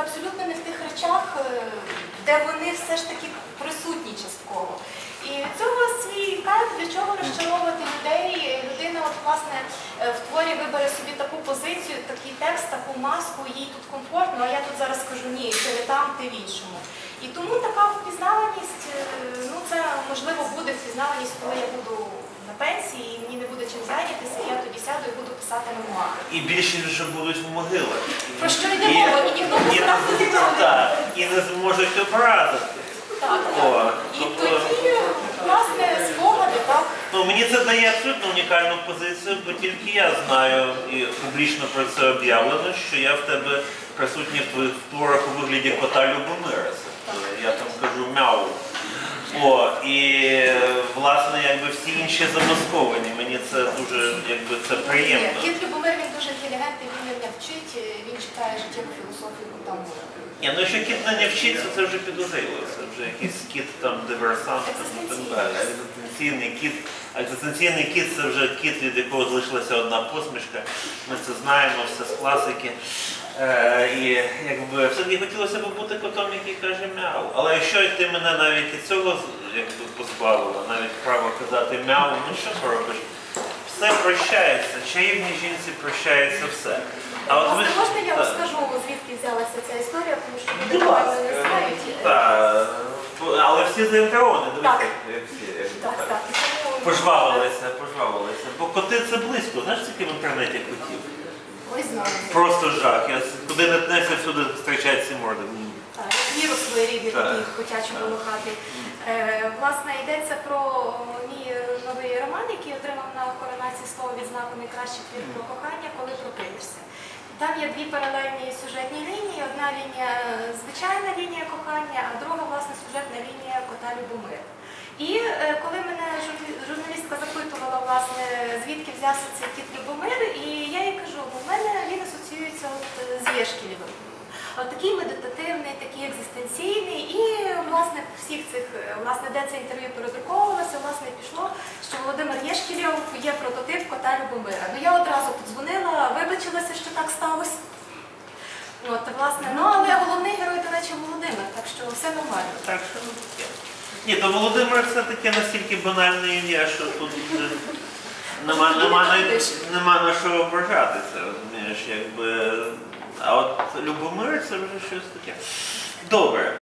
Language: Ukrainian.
абсолютно не в тих речах, е, де вони все ж таки присутні частково. І цього свій кайф, для чого розчаровувати людей. Людина, от, власне, е, в творі вибере собі таку позицію, такий текст, таку маску, їй тут комфортно, а я тут зараз скажу ні, ти не там, ти в іншому. І тому така впізнаваність, е, ну це можливо буде впізнаваність, коли я буду на пенсії, і мені не буде чим зайнятися, і буду писати мемуари. І більшість вже будуть в могилах. Про що йде мова? І ніхто не і, справді не так, і не зможуть образити. Так, так. І тобто- тоді, власне, спогади, так. Ну, мені це дає абсолютно унікальну позицію, бо тільки я знаю і публічно про це об'явлено, що я в тебе присутній в твоїх творах у вигляді кота Любомира. Я там кажу мяу. О, і власне всі інші замасковані. Мені це дуже якби це Ні, приємно. Кіт Любомир, він дуже інтелігентний, він мене вчить, він читає життєву філософію там. Ні, ну якщо кіт не вчиться, це вже підозріло. Це вже якийсь кіт там диверсант і так далі. Екзистенційний кіт. Екзистенційний кіт це вже кіт, від якого залишилася одна посмішка. Ми це знаємо, все з класики. Е, і якби все-таки хотілося б бути котом, який каже мяу. Але якщо ти мене навіть і цього з- якби позбавила, навіть право казати мяу, ну що поробиш? Все прощається, чаївній жінці прощається все. А от ви- Власне, можна я Так. розкажу, звідки взялася ця історія, тому що Будь люди напевно не знають. Так, але всі заінтеровані, Так. дивіться, як всі. як Так, так. так. І тому- Пожвавилися, пожвавилися. Бо коти це близько. Знаєш, скільки в інтернеті котів? Ой, знаю. Просто жах. Я с- куди не тнеся, всюди зустрічають ці морди. Так, як своєрідний Так. такий котячому лохатий. Е, власне, йдеться про мій новий роман, який отримав на коронації слово відзнаку найкращий твір про кохання, коли прокинешся. Там є дві паралельні сюжетні лінії. Одна лінія звичайна лінія кохання, а друга власне сюжетна лінія кота Любомира. І е, коли мене журналістка запитувала, власне, звідки взявся цей кіт Любомир, і я їй кажу, бо в мене він асоціюється з Єшкілєвим. Такий медитативний, такий екзистенційний, і власне всіх цих, е, власне, де це інтерв'ю передруковувалося, власне, пішло, що Володимир Єшкілєв є прототип кота Любомира. Ну я одразу подзвонила, вибачилася, що так сталося. От, власне, ну але головний герой, до речі, Володимир, так що все нормально. Так що ну. Ні, то Володимир це таке настільки банальне ім'я, що тут вже нема, нема, на- нема на що ображатися, розумієш, якби. А от Любомир це вже щось таке. Добре.